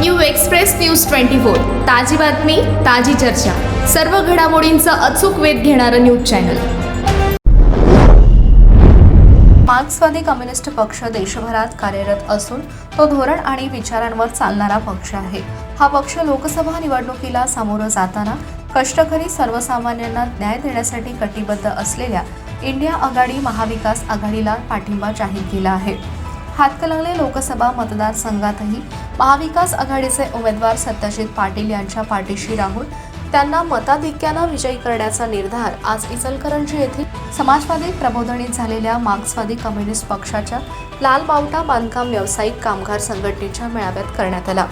New express news twenty four. ताजी बातमी ताजी चर्चा. सर्व घडामोडींचा अचूक वेध घेणारं न्यूज चॅनल. मार्क्सवादी कम्युनिस्ट पक्ष देशभरात कार्यरत असून तो धोरण आणि विचारांवर चालणारा पक्ष आहे. हा पक्ष लोकसभा निवडणुकीला सामोरं जाताना कष्टकरी सर्वसामान्यांना न्याय देण्यासाठी कटिबद्ध असलेल्या इंडिया आघाडी महाविकास आघाडीला पाठिंबा जाहीर केला आहे. हातकलंगले लोकसभा मतदारसंघातही महाविकास आघाडीचे उमेदवार सत्यजित पाटील यांच्या पाठीशी राहून त्यांना मताधिक्यानं विजयी करण्याचा निर्धार आज इचलकरंजी येथील समाजवादी प्रबोधनीत झालेल्या मार्क्सवादी कम्युनिस्ट पक्षाच्या लाल बावटा बांधकाम व्यावसायिक कामगार संघटनेच्या मेळाव्यात करण्यात आला.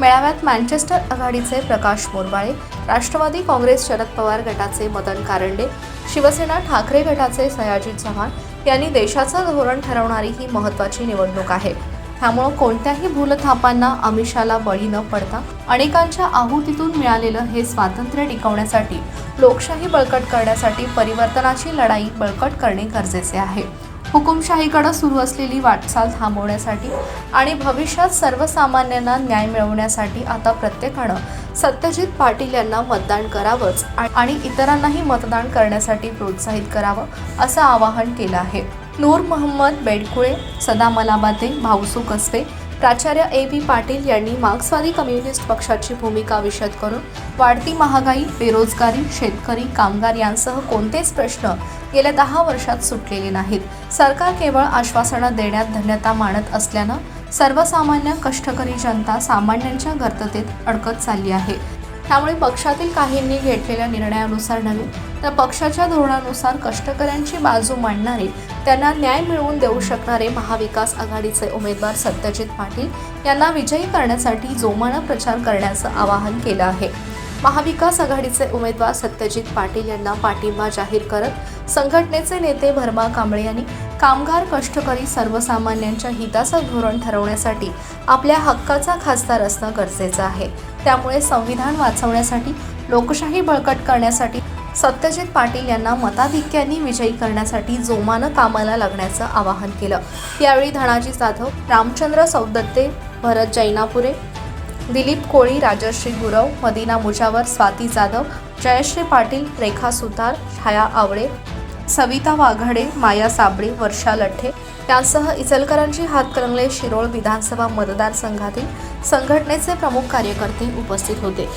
मेळाव्यात मँचेस्टर आघाडीचे प्रकाश मोरवाळे राष्ट्रवादी काँग्रेस शरद पवार गटाचे मदन कारंडे शिवसेना ठाकरे गटाचे सयाजी चव्हाण यांनी देशाचं धोरण ठरवणारी ही महत्त्वाची निवडणूक आहे. त्यामुळं कोणत्याही भूलथापांना अमिषाला बळी न पडता अनेकांच्या आहुतीतून मिळालेलं हे स्वातंत्र्य टिकवण्यासाठी लोकशाही बळकट करण्यासाठी परिवर्तनाची लढाई बळकट करणे गरजेचे आहे. हुकुमशाहीकडे सुरू असलेली वाटचाल थांबवण्यासाठी आणि भविष्यात सर्वसामान्यांना न्याय मिळवण्यासाठी आता प्रत्येकानं सत्यजित पाटील यांना मतदान करावंच आणि इतरांनाही मतदान करण्यासाठी प्रोत्साहित करावं असं आवाहन केलं आहे. नूर मोहम्मद बेडकुळे सदा मलाबाते भाऊसू कसबे प्राचार्य ए बी पाटील यांनी मार्क्सवादी कम्युनिस्ट पक्षाची भूमिका विशद करून वाढती महागाई बेरोजगारी शेतकरी कामगार यांसह कोणतेच प्रश्न गेल्या दहा वर्षात सुटलेले नाहीत. सरकार केवळ आश्वासनं देण्यात धन्यता मानत असल्यानं सर्वसामान्य कष्टकरी जनता सामान्यांच्या गर्ततेत अडकत चालली आहे. त्यामुळे पक्षातील काहींनी घेतलेल्या निर्णयानुसार नव्हे तर पक्षाच्या धोरणानुसार कष्टकऱ्यांची बाजू मांडणारे त्यांना न्याय मिळवून देऊ शकणारे महाविकास आघाडीचे उमेदवार सत्यजित पाटील यांना विजयी करण्यासाठी जोमानं प्रचार करण्याचं आवाहन केलं आहे. महाविकास आघाडीचे उमेदवार सत्यजित पाटील यांना पाठिंबा जाहीर करत संघटनेचे नेते भरमा कांबळे यांनी कामगार कष्टकरी सर्वसामान्यांच्या हिताचं धोरण ठरवण्यासाठी आपल्या हक्काचा खासदार असणं गरजेचं आहे. त्यामुळे संविधान वाचवण्यासाठी लोकशाही बळकट करण्यासाठी सत्यजित पाटील यांना मताधिक्यांनी विजयी करण्यासाठी जोमानं कामाला लागण्याचं आवाहन केलं. यावेळी धनाजी जाधव रामचंद्र सौदत्ते भरत जैनापुरे दिलीप कोळी राजश्री गुरव मदिना मुजावर स्वाती जाधव जयश्री पाटील रेखा सुतार छाया आवळे सविता वाघाडे माया साबळे वर्षा लठ्ठे यांसह इचलकरांची हातकरंगले शिरोळ विधानसभा मतदारसंघातील संघटनेचे प्रमुख कार्यकर्ते उपस्थित होते.